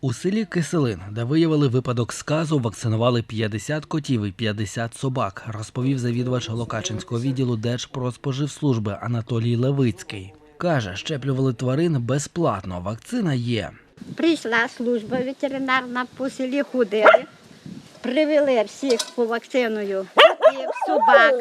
У селі Киселин, де виявили випадок сказу, вакцинували 50 котів і 50 собак, розповів завідувач Локачинського відділу Держпродспоживслужби Анатолій Левицький. Каже, щеплювали тварин безплатно. Вакцина є. Прийшла служба ветеринарна по селі ходили, привели всіх по вакциною котів, собак.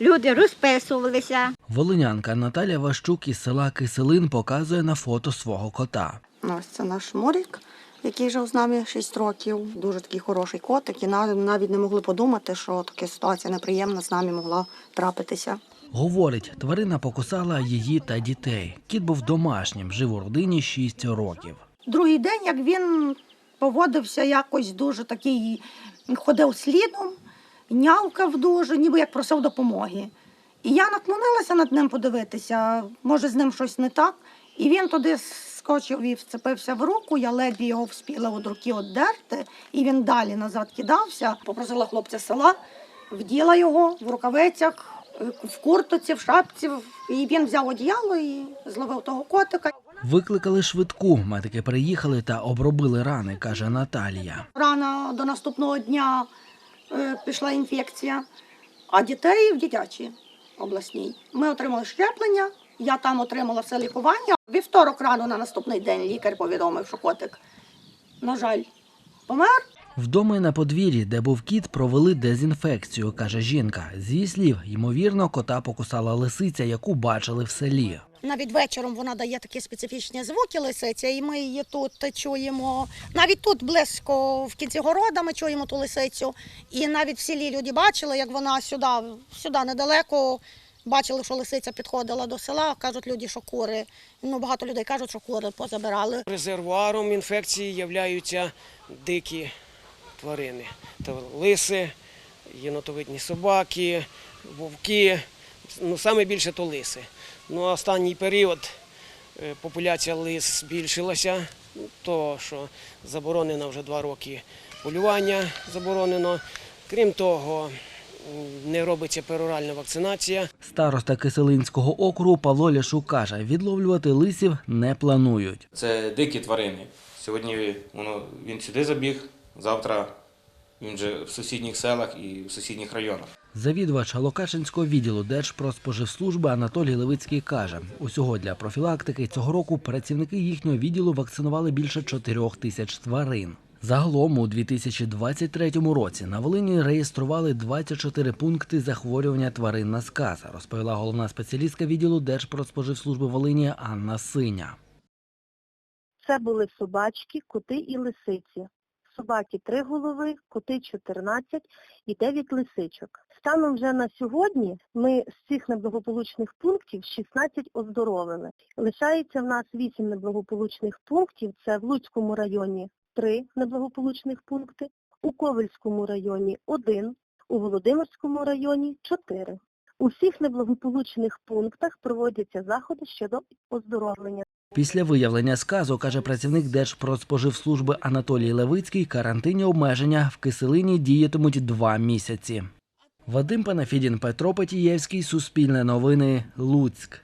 Люди розписувалися. Волинянка Наталя Ващук із села Киселин показує на фото свого кота. Ну, Ось це наш Морік, який жив з нами 6 років. Дуже такий хороший котик, і навіть не могли подумати, що така ситуація неприємна з нами могла трапитися. Говорить, тварина покусала її та дітей. Кіт був домашнім, жив у родині 6 років. Другий день, як він поводився якось дуже такий, ходив слідом, нявкав дуже, ніби як просив допомоги. І я наклонилася над ним подивитися, може з ним щось не так. І він туди скочив і вцепився в руку, я ледве його вспіла від руки оддерти, і він далі назад кидався. Попросила хлопця з села, вділа його в рукавицях, в куртоці, в шапці. І він взяв одіяло і зловив того котика. Викликали швидку. Медики приїхали та обробили рани, каже Наталія. Рано до наступного дня е, пішла інфекція, а дітей в дитячій обласній. Ми отримали щеплення, я там отримала все лікування. Вівторок рано на наступний день лікар повідомив, що котик, на жаль, помер. Вдома й на подвір'ї, де був кіт, провели дезінфекцію, каже жінка. З її слів, ймовірно, кота покусала лисиця, яку бачили в селі. Навіть вечором вона дає такі специфічні звуки лисиця, і ми її тут чуємо. Навіть тут близько в кінці города ми чуємо ту лисицю. І навіть в селі люди бачили, як вона сюди, сюди недалеко. Бачили, що лисиця підходила до села, кажуть люди, що кури. Ну, багато людей кажуть, що кури позабирали. Резервуаром інфекції являються дикі тварини. Це лиси, єнотовидні собаки, вовки. Ну, саме більше то лиси. Ну, останній період е, популяція лис збільшилася, ну, то що заборонено вже два роки полювання заборонено. Крім того, не робиться пероральна вакцинація. Староста Киселинського округу Павло Ляшук каже, відловлювати лисів не планують. Це дикі тварини. Сьогодні воно, він сюди забіг, завтра він вже в сусідніх селах і в сусідніх районах. Завідувач Локачинського відділу Держпродспоживслужби Анатолій Левицький каже, усього для профілактики цього року працівники їхнього відділу вакцинували більше 4 тисяч тварин. Загалом у 2023 році на Волині реєстрували 24 пункти захворювання тварин на сказ, розповіла головна спеціалістка відділу Держпродспоживслужби Волині Анна Синя. Це були собачки, коти і лисиці. Собаки 3 голови, коти 14 і 9 лисичок. Станом вже на сьогодні ми з цих неблагополучних пунктів 16 оздоровили. Лишається в нас 8 неблагополучних пунктів. Це в Луцькому районі 3 неблагополучних пункти, у Ковельському районі 1, у Володимирському районі 4. У всіх неблагополучних пунктах проводяться заходи щодо оздоровлення. Після виявлення сказу, каже працівник Держпродспоживслужби Анатолій Левицький, карантинні обмеження в киселині діятимуть два місяці. Вадим Панафідін, Петро Петієвський, Суспільне новини, Луцьк.